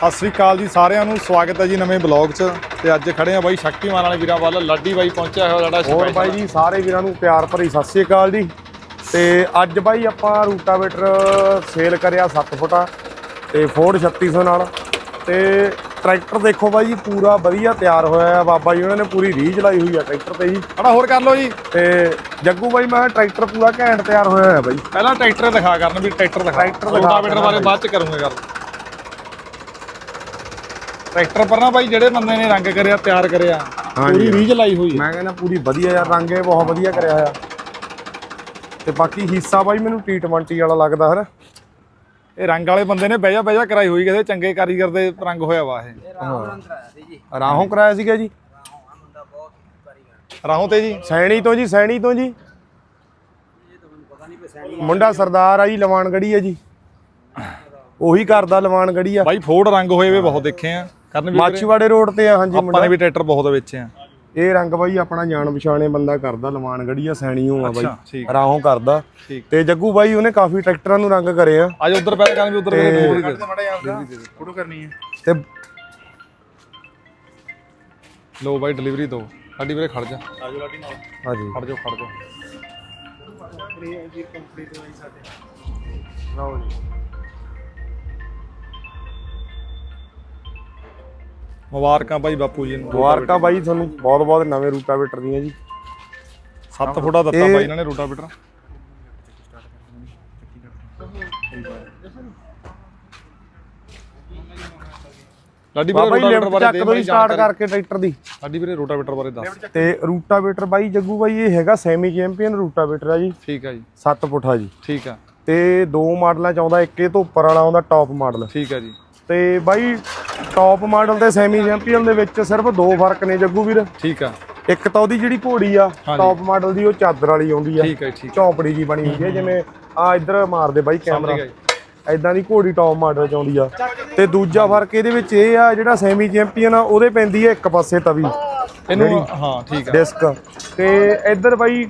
ਸਤਿ ਸ੍ਰੀ ਅਕਾਲ ਜੀ ਸਾਰਿਆਂ ਨੂੰ। ਸਵਾਗਤ ਹੈ ਜੀ ਨਵੇਂ ਬਲੌਗ 'ਚ। ਤੇ ਅੱਜ ਖੜੇ ਆ ਬਾਈ ਸ਼ਕਤੀਮਾਨ ਵਾਲੇ ਵੀਰਾਂ ਵੱਲ। ਲਾਡੀ ਬਾਈ ਪਹੁੰਚਿਆ ਹੋਇਆ ਸਾਡਾ ਹੋਰ। ਬਾਈ ਜੀ ਸਾਰੇ ਵੀਰਾਂ ਨੂੰ ਪਿਆਰ ਭਰੀ ਸਤਿ ਸ੍ਰੀ ਅਕਾਲ ਜੀ। ਤੇ ਅੱਜ ਬਾਈ ਆਪਾਂ ਰੂਟਾਵੇਟਰ ਸੇਲ ਕਰਿਆ 7 ਫੁੱਟਾ। ਤੇ ਫੋਰਡ 3600 ਨਾਲ। ਤੇ ਟਰੈਕਟਰ ਦੇਖੋ ਬਾਈ ਜੀ ਪੂਰਾ ਵਧੀਆ ਤਿਆਰ ਹੋਇਆ ਹੈ। ਬਾਬਾ ਜੀ ਉਹਨਾਂ ਨੇ ਪੂਰੀ ਰੀਝ ਲਾਈ ਹੋਈ ਆ ਟਰੈਕਟਰ ਤੇ ਜੀ। ਖੜਾ ਹੋਰ ਕਰ ਲਓ ਜੀ। ਤੇ ਜੱਗੂ ਬਾਈ ਮੈਂ ਟਰੈਕਟਰ ਪੂਰਾ ਘੈਂਟ ਤਿਆਰ ਹੋਇਆ ਹੈ ਬਾਈ। ਪਹਿਲਾਂ ਟਰੈਕਟਰ ਦਿਖਾ ਕਰਨ ਵੀ ਟਰੈਕਟਰ ਦਿਖਾ। ਟਰੈਕਟਰ ਦਿਖਾ ਕਰਨਾ ਬਾਰੇ। ਬਾਅਦ ਚ ਕਰੂੰਗੇ ਗੱਲ। ਟਰੈਕਟਰ ਪਰ ਨਾ ਬਾਈ ਜਿਹੜੇ ਬੰਦੇ ਨੇ ਰੰਗ ਕਰਿਆ ਤਿਆਰ ਕਰਿਆ। ਪੂਰੀ ਰੀਝ ਲਾਈ ਹੋਈ ਹੈ। ਮੈਂ ਕਹਿੰਦਾ ਪੂਰੀ ਵਧੀਆ ਯਾਰ ਰੰਗ ਇਹ ਬਹੁਤ ਵਧੀਆ ਕਰਿਆ ਹੋਇਆ। ਤੇ ਬਾਕੀ ਹਿੱਸਾ ਬਾਈ ਮੈਨੂੰ T20 ਵਾਲਾ ਲੱਗਦਾ ਹੈ ਇਹ ਰੰਗ ਵਾਲੇ ਬੰਦੇ ਨੇ ਬਹਿਜਾ ਬਹਿਜਾ ਕਰਾਈ ਹੋਈ ਕਿਸੇ ਚੰਗੇ ਕਾਰੀਗਰ ਦੇ ਰੰਗ ਹੋਇਆ ਵਾ ਇਹ। ਰਾਹੋਂ ਕਰਾਇਆ ਸੀਗਾ ਜੀ? ਰਾਹੋਂ ਤੇ ਜੀ? ਸੈਣੀ ਤੋਂ ਜੀ ਸੈਣੀ ਤੋਂ ਜੀ? ਮੁੰਡਾ ਸਰਦਾਰ ਆ ਜੀ ਲਵਾਨਗੜੀ ਆ ਜੀ। ਉਹੀ ਕਰਦਾ ਲਵਾਨਗੜੀ ਆ। ਬਾਈ ਫੋਰਡ ਰੰਗ ਹੋਏ ਵੇ ਬਹੁਤ ਦੇਖੇ ਆ। ਕਰਨ ਵੀ ਮਾਛੀਵਾੜੇ ਰੋਡ ਤੇ ਆ ਹਾਂਜੀ ਆਪਾਂ ਮੁੰਡਾ। ਨੇ ਵੀ ਟਰੈਕਟਰ ਬਹੁਤ ਵੇਚੇ ਆ। ਇਹ ਰੰਗ ਬਾਈ ਆਪਣਾ ਜਾਣ ਪਛਾਣੇ ਬੰਦਾ ਕਰਦਾ ਲਵਾਨਗੜੀ ਆ ਸੈਣੀਓ ਆ ਬਾਈ। ਰਾਹੋਂ ਕਰਦਾ। ਤੇ ਜੱਗੂ ਬਾਈ ਉਹਨੇ ਕਾਫੀ ਟਰੈਕਟਰਾਂ ਨੂੰ ਰੰਗ ਕਰੇ ਆ। ਅੱਜ ਉਧਰ ਪਹਿਲਾਂ ਕਰਨ ਵੀ ਉਧਰ ਫੋਟੋ ਕਰਨੀ ਹੈ। ਤੇ ਲੋ ਬਾਈ ਡਿਲੀਵਰੀ ਦੋ। ਸਾਡੀ ਵੀਰੇ ਖੜ ਜਾ। ਆਜੋ ਲਾਡੀ ਨਾਲ। ਹਾਂਜੀ ਖੜ ਜਾ। ਖੜ ਜਾ ਜੀ ਕੰਪਲੀਟ ਹੋਈ ਸਾਡੇ ਲਓ ਜੀ। ਮੁਬਾਰਕਾਂ ਭਾਈ ਬਾਪੂ ਜੀ ਨੂੰ। ਮੁਬਾਰਕਾਂ ਬਾਈ ਤੁਹਾਨੂੰ ਬਹੁਤ ਬਹੁਤ ਨਵੇਂ ਰੂਟਾਵੇਟਰ ਦੀਆਂ ਜੀ। 7 ਫੁੱਟਾ ਦਿੱਤਾ ਬਾਈ ਇਹਨਾਂ ਨੇ ਰੋਟਾਵੇਟਰ। ਲਾਡੀ ਵੀਰੇ ਰੋਟਾਵੇਟਰ ਬਾਰੇ ਚੱਕ ਦੇ ਬਾਈ ਸਟਾਰਟ ਕਰਕੇ ਟਰੈਕਟਰ ਦੀ। ਲਾਡੀ ਵੀਰੇ ਰੋਟਾਵੇਟਰ ਬਾਰੇ ਦੱਸ। ਤੇ ਰੂਟਾਵੇਟਰ ਬਾਈ ਜੱਗੂ ਬਾਈ ਇਹ ਹੈਗਾ ਸੈਮੀ ਚੈਂਪੀਅਨ ਰੂਟਾਵੇਟਰ ਆ ਜੀ। ਠੀਕ ਆ ਜੀ। 7 ਫੁੱਟਾ ਜੀ। ਠੀਕ ਆ। ਤੇ ਦੋ ਮਾਡਲਾਂ ਚ ਆਉਂਦਾ ਇੱਕ ਇਹ ਤੋਂ ਉੱਪਰ ਵਾਲਾ ਆਉਂਦਾ ਟੌਪ ਮਾਡਲ ਠੀਕ ਆ ਜੀ। ਤੇ ਬਾਈ ਟੌਪ ਮਾਡਲ ਤੇ ਸੈਮੀ ਚੈਂਪੀਅਨ ਦੇ ਵਿੱਚ ਸਿਰਫ ਦੋ ਫ਼ਰਕ ਨੇ ਜੱਗੂ ਵੀਰ। ਠੀਕ ਆ। ਇੱਕ ਤਾਂ ਉਹਦੀ ਜਿਹੜੀ ਘੋੜੀ ਆ। ਟੌਪ ਮਾਡਲ ਦੀ ਉਹ ਚਾਦਰ ਵਾਲੀ ਆਉਂਦੀ ਆ। ਠੀਕ ਆ ਜੀ, ਠੀਕ ਝੌਂਪੜੀ ਜੀ ਬਣੀ ਹੁੰਦੀ ਹੈ ਜਿਵੇਂ ਆ ਇੱਧਰ ਮਾਰਦੇ ਬਾਈ ਕੈਮਰਾ ਆ ਐਦਾਂ ਦੀ ਘੋੜੀ ਟੌਪ ਮਾਡਲ ਚ ਆਉਂਦੀ ਆ। ਤੇ ਦੂਜਾ ਫ਼ਰਕ ਇਹਦੇ ਵਿੱਚ ਇਹ ਆ ਜਿਹੜਾ ਸੈਮੀ ਚੈਂਪੀਅਨ ਆ ਉਹਦੇ ਪੈਂਦੀ ਹੈ ਇੱਕ ਪਾਸੇ ਤਵੀ। ਇਹਨੂੰ ਹਾਂ ਠੀਕ ਆ। ਡਿਸਕ ਤੇ ਇੱਧਰ ਬਾਈ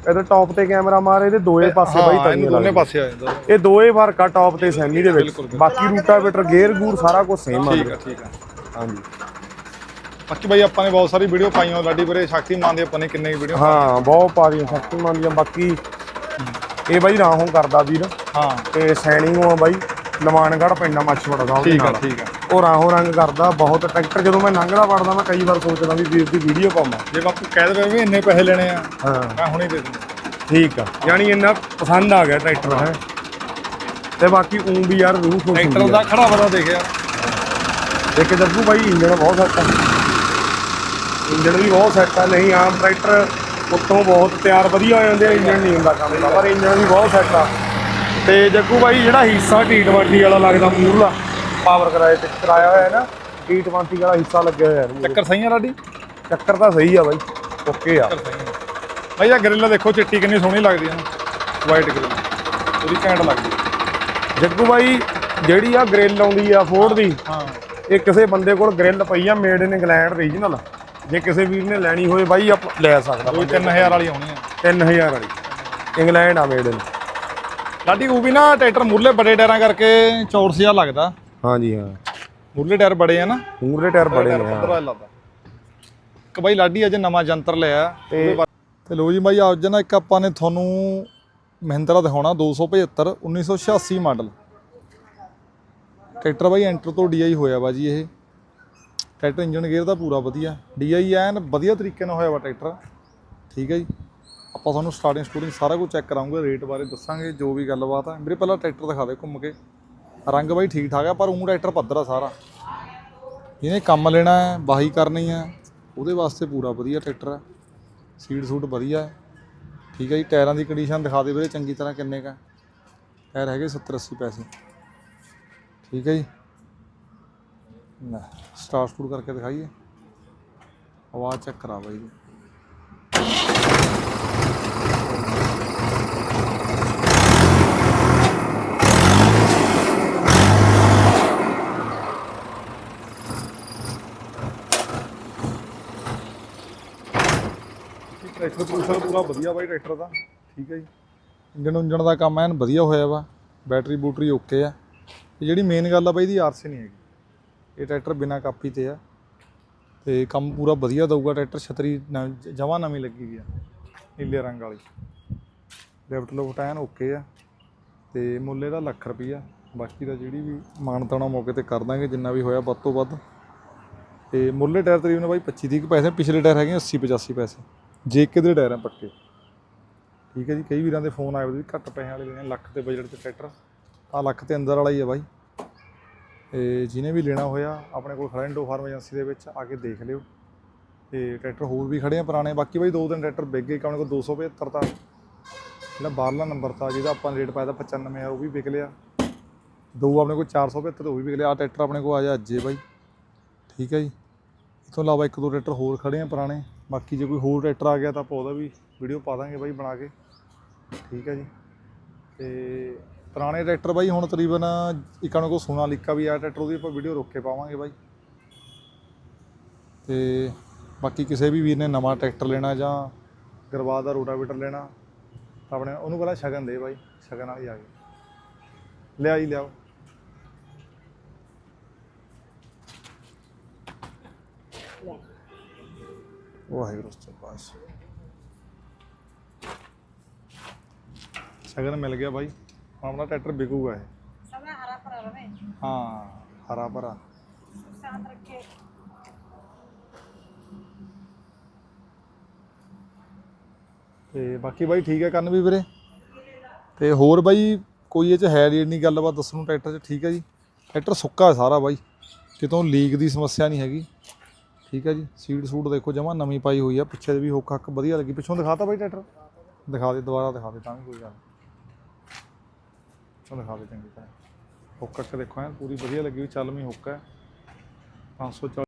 ਇੱਧਰ ਟੌਪ ਤੇ ਕੈਮਰਾ ਮਾਰ ਇਹਦੇ ਦੋਏ ਪਾਸੇ ਬਾਈ ਹਾਂ ਤਵੀਆਂ ਇਹਨੂੰ ਦੋਨੇ ਪਾਸੇ ਆ ਜਾਂਦਾ। ਇਹ ਦੋਏ ਫ਼ਰਕ ਆ ਟੌਪ ਤੇ ਸੈਮੀ ਦੇ ਵਿੱਚ। ਬਾਕੀ ਰੂਟਾਵੇਟਰ ਗੇਅਰ ਗੂਰ ਸਾਰਾ ਕੁਝ ਸੇਮ ਆ ਠੀਕ ਆ ਠੀਕ ਆ। ਹਾਂਜੀ। ਬਾਕੀ ਬਾਈ ਆਪਾਂ ਨੇ ਬਹੁਤ ਸਾਰੀ ਵੀਡੀਓ ਪਾਈਆਂ ਲਾਡੀ ਵੀਰੇ ਸ਼ਕਤੀਮਾਨ ਦੇ ਆਪਾਂ ਨੇ ਕਿੰਨੇ ਵੀਡੀਓ ਹਾਂ ਬਹੁਤ ਪਾਰੀਆਂ ਸ਼ਕਤੀਮਾਨ ਦੀਆਂ। ਬਾਕੀ ਇਹ ਬਾਈ ਰਾਹੋਂ ਕਰਦਾ ਵੀਰ। ਹਾਂ। ਤੇ ਸੈਣਿੰਗੋਂ ਆ ਬਾਈ ਲਵਾਨਗੜ ਪਿੰਡਾਂ ਮੱਛਵੜਾ ਦੇ ਠੀਕ ਆ ਠੀਕ ਆ। ਉਹ ਰਾਹੋਂ ਰੰਗ ਕਰਦਾ ਬਹੁਤ ਟਰੈਕਟਰ ਜਦੋਂ ਮੈਂ ਲੰਘਦਾ ਵੜਦਾ ਮੈਂ ਕਈ ਵਾਰ ਸੋਚਦਾ ਵੀ ਵੀਰ ਦੀ ਵੀਡੀਓ ਪਾਵਾਂ ਜੇ ਬਾਪੂ ਕਹਿ ਦੇਵੇ ਵੀ ਇੰਨੇ ਪੈਸੇ ਲੈਣੇ ਆ ਹਾਂ। ਮੈਂ ਹੁਣੇ ਦੇ ਦੂੰਗਾ ਠੀਕ ਆ। ਯਾਨੀ ਇੰਨਾ ਪਸੰਦ ਆ ਗਿਆ ਟਰੈਕਟਰ ਹੈ। ਤੇ ਬਾਕੀ ਉਂ ਵੀ ਯਾਰ ਰੂਹ ਖੁਸ਼ ਟਰੈਕਟਰ ਦਾ ਖੜਾ ਬੜਾ ਦੇਖਿਆ। ਇੱਕ ਜੱਗੂ ਬਾਈ ਇੰਜਣ ਬਹੁਤ ਸੈੱਟ ਆ। ਇੰਜਣ ਵੀ ਬਹੁਤ ਸੈੱਟ ਆ। ਨਹੀਂ ਆਮ ਟਰੈਕਟਰ ਉੱਤੋਂ ਬਹੁਤ ਤਿਆਰ ਵਧੀਆ ਹੋ ਜਾਂਦੇ ਆ ਇੰਜਣ ਨਹੀਂ ਹੁੰਦਾ ਕੰਮ ਦਾ। ਪਰ ਇੰਜਣ ਵੀ ਬਹੁਤ ਸੈੱਟ ਆ। ਤੇ ਜੱਗੂ ਬਾਈ ਜਿਹੜਾ ਹਿੱਸਾ T20 ਵਾਲਾ ਲੱਗਦਾ ਮੂਰਲਾ ਪਾਵਰ ਕਰਾਏ ਤੇ ਕਰਾਇਆ ਹੋਇਆ ਹੈ ਨਾ T20 ਵਾਲਾ ਹਿੱਸਾ ਲੱਗਿਆ ਹੋਇਆ ਇਹਨੂੰ। ਚੱਕਰ ਸਹੀ ਆ ਲਾਡੀ ਚੱਕਰ ਤਾਂ ਸਹੀ ਆ ਬਾਈ ਓਕੇ ਆ। ਚੱਕਰ ਸਹੀ ਆ ਭਾਈ ਆ ਗ੍ਰਿਲ ਦੇਖੋ ਚਿੱਟੀ ਕਿੰਨੀ ਸੋਹਣੀ ਲੱਗਦੀ ਆ ਵਾਈਟ ਗ੍ਰਿਲ। ਪੂਰੀ ਘੈਂਟ ਲੱਗਦੀ। ਜੱਗੂ ਬਾਈ ਜਿਹੜੀ ਆ ਗ੍ਰਿਲ ਆਉਂਦੀ ਆ ਫੋਰਡ ਦੀ ਹਾਂ। ਇਹ ਕਿਸੇ ਬੰਦੇ ਕੋਲ ਗ੍ਰਿਲ ਪਈ ਆ ਮੇਡ ਇਨ ਇੰਗਲੈਂਡ ਰੀਜਨਲ ਜੇ ਕਿਸੇ ਵੀਰ ਨੇ ਲੈਣੀ ਹੋਵੇ ਬਾਈ ਆਪ ਲੈ ਸਕਦਾ ਕੋਈ 3000 ਵਾਲੀ ਆਉਣੀ ਆ 3000 ਵਾਲੀ। ਇੰਗਲੈਂਡ ਆ ਮੇਡ ਇਨ ਲਾਡੀ ਉਹ ਵੀ ਨਾ ਟਰੈਕਟਰ ਮੁਰਲੇ ਬੜੇ ਟਾਇਰਾਂ ਕਰਕੇ ਚੌਰਸ ਜਿਹਾ ਲੱਗਦਾ। ਹਾਂਜੀ ਹਾਂ। ਮੁਰਲੇ ਟਾਇਰ ਬੜੇ ਆ ਨਾ। ਮੂਰਲੇ ਟਾਇਰ ਬੜੇ ਨੇ ਹਾਂ। ਲੱਗਦਾ। ਕਿ ਬਾਈ ਲਾਡੀ ਅੱਜ ਨਵਾਂ ਜੰਤਰ ਲਿਆ। ਤੇ ਤੇ ਲੋ ਜੀ ਬਾਈ ਅੱਜ ਨਾ ਇੱਕ ਆਪਾਂ ਨੇ ਤੁਹਾਨੂੰ ਮਹਿੰਦਰਾ ਦਿਖਾਉਣਾ 275 1986 ਮਾਡਲ। ਟਰੈਕਟਰ ਬਾਈ ਐਂਟਰ ਤੋਂ ਡੀਆਈ ਹੋਇਆ ਵਾ ਜੀ ਇਹ। ਟਰੈਕਟਰ ਇੰਜਨ ਗੇਅਰ ਦਾ ਪੂਰਾ ਵਧੀਆ। ਡੀਆਈ ਐਨ ਵਧੀਆ ਤਰੀਕੇ ਨਾਲ ਹੋਇਆ ਵਾ ਟਰੈਕਟਰ। ਠੀਕ ਹੈ ਜੀ। ਆਪਾਂ ਤੁਹਾਨੂੰ ਸਟਾਰਟਿੰਗ ਸਟੂਡਿੰਗ ਸਾਰਾ ਕੁਝ ਚੈੱਕ ਕਰਾਂਗੇ ਰੇਟ ਬਾਰੇ ਦੱਸਾਂਗੇ ਜੋ ਵੀ ਗੱਲਬਾਤ ਆ। ਮੇਰੇ ਪਹਿਲਾਂ ਟਰੈਕਟਰ ਦਿਖਾ ਦੇ ਘੁੰਮ ਕੇ। ਰੰਗ ਬਾਈ ਠੀਕ ਠਾਕ ਆ, ਪਰ ਉਹ ਟਰੈਕਟਰ ਪੱਧਰ ਆ ਸਾਰਾ। ਜਿਹਨੇ ਕੰਮ ਲੈਣਾ ਹੈ, ਵਾਹੀ ਕਰਨੀ ਹੈ, ਉਹਦੇ ਵਾਸਤੇ ਪੂਰਾ ਵਧੀਆ ਟਰੈਕਟਰ ਹੈ। ਸੀਟ ਸੂਟ ਵਧੀਆ ਹੈ। ਠੀਕ ਹੈ ਜੀ, ਟਾਇਰਾਂ ਦੀ ਕੰਡੀਸ਼ਨ ਦਿਖਾ ਦੇ ਵੀਰੇ ਚੰਗੀ ਤਰ੍ਹਾਂ ਕਿੰਨੇ ਕਾ ਟਾਇਰ ਹੈਗੇ 70 80 ਪੈਸੇ। ਠੀਕ ਹੈ ਜੀ। ਲੈ ਸਟਾਰਟ ਸਟੂਟ ਕਰਕੇ ਦਿਖਾਈਏ। ਆਵਾਜ਼ ਚੈੱਕ ਕਰਾ ਬਾਈ। ਜੀ ਟਰੈਕਟਰ ਪ੍ਰੂਸ਼ਰ ਪੂਰਾ ਵਧੀਆ ਬਾਈ ਟਰੈਕਟਰ ਦਾ। ਠੀਕ ਹੈ ਜੀ। ਇੰਜਣ ਉਂਜਣ ਦਾ ਕੰਮ ਐਨ ਵਧੀਆ ਹੋਇਆ ਵਾ। ਬੈਟਰੀ ਬੂਟਰੀ ਓਕੇ ਆ। ਤੇ ਜਿਹੜੀ ਮੇਨ ਗੱਲ ਆ ਬਾਈ ਦੀ ਆਰਸੀ ਨਹੀਂ ਹੈਗੀ। ਇਹ ਟਰੈਕਟਰ ਬਿਨਾ ਕਾਪੀ ਤੇ ਆ। ਤੇ ਕੰਮ ਪੂਰਾ ਵਧੀਆ ਦਊਗਾ ਟਰੈਕਟਰ। ਛਤਰੀ ਜਮਾ ਨਵੀਂ ਲੱਗੀ ਵੀ ਆ। ਨੀਲੇ ਰੰਗ ਵਾਲੀ। ਲੈਫਟ ਲੋਫਟ ਐਨ ਓਕੇ ਆ। ਤੇ ਮੁੱਲੇ ਦਾ ਲੱਖ ਰੁਪਈਆ। ਬਾਕੀ ਦਾ ਜਿਹੜੀ ਵੀ ਮਾਨਤਾਣਾ ਮੌਕੇ ਤੇ ਕਰ ਦਾਂਗੇ, ਜਿੰਨਾ ਵੀ ਹੋਇਆ ਵੱਧ ਤੋਂ ਵੱਧ। ਤੇ ਮੁੱਲੇ ਟਾਇਰ ਤਕਰੀਬਨ ਬਾਈ 25 ਤੀਹ ਕੁ ਪੈਸੇ। ਪਿਛਲੇ ਟਾਇਰ ਹੈਗੇ 80 85 ਪੈਸੇ। ਜੇਕੇ ਦੇ ਟਾਇਰ ਆ ਪੱਕੇ। ਠੀਕ ਹੈ ਜੀ, ਕਈ ਵੀਰਾਂ ਦੇ ਫੋਨ ਆਏ ਵੀ ਘੱਟ ਪੈਸਿਆਂ ਵਾਲੇ ਲੈਣੇ, ਲੱਖ ਤੇ ਬਜਟ ਤੇ ਟਰੈਕਟਰ ਆ ਲੱਖ ਤੇ ਅੰਦਰ ਵਾਲਾ ਹੀ ਆ ਬਾਈ। ਤੇ ਜਿਹਨੇ ਵੀ ਲੈਣਾ ਹੋਇਆ, ਆਪਣੇ ਕੋਲ ਖੜਾ ਇੰਡੋ ਫਾਰਮ ਏਜੰਸੀ ਦੇ ਵਿੱਚ, ਆ ਕੇ ਦੇਖ ਲਿਓ। ਤੇ ਟਰੈਕਟਰ ਹੋਰ ਵੀ ਖੜੇ ਆ, ਪੁਰਾਣੇ। ਬਾਕੀ ਬਾਈ ਦੋ ਤਿੰਨ ਟਰੈਕਟਰ ਵਿਕ ਗਏ, ਇੱਕ ਆਪਣੇ ਕੋਲ 275 ਤਾਂ। ਜਿਹੜਾ ਬਾਹਰਲਾ ਨੰਬਰ ਤਾਂ, ਜਿਹਦਾ ਆਪਾਂ ਰੇਟ ਪਾਇਆ ਤਾਂ 95 ਆ ਉਹ ਵੀ ਵਿਕ ਲਿਆ। ਦੋ ਆਪਣੇ ਕੋਲ 475 ਉਹ ਵੀ ਵਿਕ ਲਿਆ। ਆ ਟਰੈਕਟਰ ਆਪਣੇ ਕੋਲ ਆ ਜਾ ਅੱਜੇ ਬਾਈ। ਠੀਕ ਹੈ ਜੀ। ਇਸ ਤੋਂ ਇਲਾਵਾ ਇੱਕ ਦੋ ਟਰੈਕਟਰ ਹੋਰ ਖੜੇ ਆ, ਪੁਰਾਣੇ। ਬਾਕੀ ਜੇ ਕੋਈ ਹੋਰ ਟਰੈਕਟਰ ਆ ਗਿਆ ਤਾਂ ਆਪਾਂ ਉਹਦਾ ਵੀ ਵੀਡੀਓ ਪਾ ਦਾਂਗੇ ਬਾਈ ਬਣਾ ਕੇ। ਠੀਕ ਹੈ ਜੀ। ਤੇ ਪੁਰਾਣੇ ਟਰੈਕਟਰ ਬਾਈ, ਹੁਣ ਤਕਰੀਬਨ ਇੱਕ ਆਪਣੇ ਕੋਲ ਸੋਨਾਲੀਕਾ ਵੀ ਆ ਟਰੈਕਟਰ ਉਹਦੀ, ਆਪਾਂ ਵੀਡੀਓ ਰੋਕ ਕੇ ਪਾਵਾਂਗੇ ਬਾਈ। ਤੇ ਬਾਕੀ ਕਿਸੇ ਵੀ ਵੀਰ ਨੇ ਨਵਾਂ ਟਰੈਕਟਰ ਲੈਣਾ ਜਾਂ ਗਰਵਾ ਦਾ ਰੋਟਾਵੇਟਰ ਲੈਣਾ, ਤਾਂ ਆਪਣੇ ਉਹਨੂੰ ਪਹਿਲਾਂ ਸ਼ਗਨ ਦੇ ਬਾਈ। ਸ਼ਗਨ ਵਾਲੀ ਆ ਗਈ। ਲਿਆ ਜੀ ਲਿਆਓ। ਵਾਹਿਗੁਰੂ ਸਤਿ ਪਾਸ ਸ਼ਗਨ ਮਿਲ ਗਿਆ ਬਾਈ। ਹੁਣ ਆਪਣਾ ਟਰੈਕਟਰ ਵਿਕੂਗਾ ਇਹ। ਸਭਾ ਹਰਾ ਭਰਾ ਰਵੇ। ਹਾਂ ਹਰਾ ਭਰਾ। ਸਾਥ ਰੱਖੇ। ਤੇ ਬਾਕੀ ਬਾਈ ਠੀਕ ਹੈ ਕਰਨ ਵੀ ਵੀਰੇ? ਤੇ ਹੋਰ ਬਾਈ ਕੋਈ ਇਹ ਚ ਹੈ ਰੀਡ ਨਹੀਂ ਗੱਲਬਾਤ ਦੱਸਣ ਨੂੰ ਟਰੈਕਟਰ 'ਚ ਠੀਕ ਹੈ ਜੀ। ਟਰੈਕਟਰ ਸੁੱਕਾ ਸਾਰਾ ਬਾਈ। ਕਿਤੋਂ ਲੀਕ ਦੀ ਸਮੱਸਿਆ ਨਹੀਂ ਹੈਗੀ। ਠੀਕ ਹੈ ਜੀ ਸੀਟ ਸੂਟ ਦੇਖੋ ਜਮਾ ਨਵੀਂ ਪਾਈ ਹੋਈ ਆ, ਪਿੱਛੇ ਦੇ ਵੀ ਹੁੱਕ ਹੱਕ ਵਧੀਆ ਲੱਗੀ। ਪਿੱਛੋਂ ਦਿਖਾਤਾ ਬਾਈ ਟਰੈਕਟਰ ਦਿਖਾ ਦੇ, ਦੁਬਾਰਾ ਦਿਖਾ ਦੇ, ਤਾਂ ਵੀ ਕੋਈ ਗੱਲ ਨਹੀਂ। ਪਿੱਛੋਂ ਦਿਖਾ ਦੇ ਚੰਗੀ ਤਰ੍ਹਾਂ। ਹੁੱਕ ਹੱਕ ਦੇਖੋ ਐਨ ਪੂਰੀ ਵਧੀਆ ਲੱਗੀ ਹੋਈ ਚੱਲਵੀਂ ਹੁੱਕ ਹੈ। 540